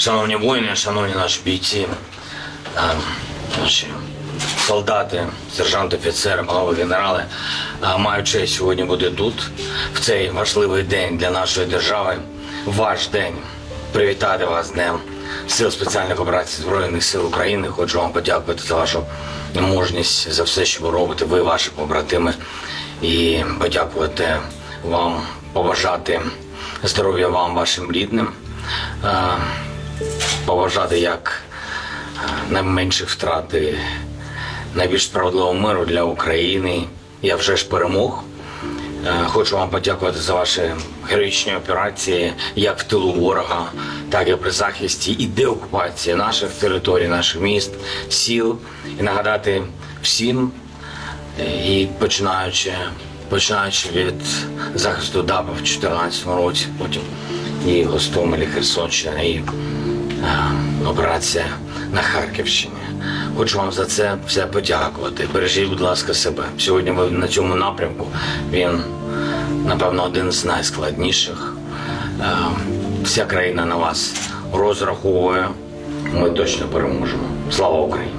Шановні воїни, шановні наші бійці, е, наші солдати, сержанти, офіцери, панове генерали, е, маю честь сьогодні бути тут, в цей важливий день для нашої держави, ваш день. Привітати вас Днем Сил спеціальних операцій Збройних сил України. Хочу вам подякувати за вашу мужність, за все, що ви робите, ви, ваші побратими, і подякувати вам, побажати здоров'я вам, вашим рідним. Побажати як е, найменших втрат і найбільш справедливого миру для України. Я вже ж перемог. Е, Хочу вам подякувати за ваші героїчні операції як в тилу ворога, так і при захисті і деокупації наших територій, наших міст, сіл. І нагадати всім, е, і починаючи, починаючи від захисту ДАБа в 2014 році, потім і Гостомелі, Херсонщина, і е, операція на Харківщині. Хочу вам за це все подякувати. Бережіть, будь ласка, себе. Сьогодні ви на цьому напрямку. Він, напевно, один з найскладніших. Е, Вся країна на вас розраховує. Ми точно переможемо. Слава Україні!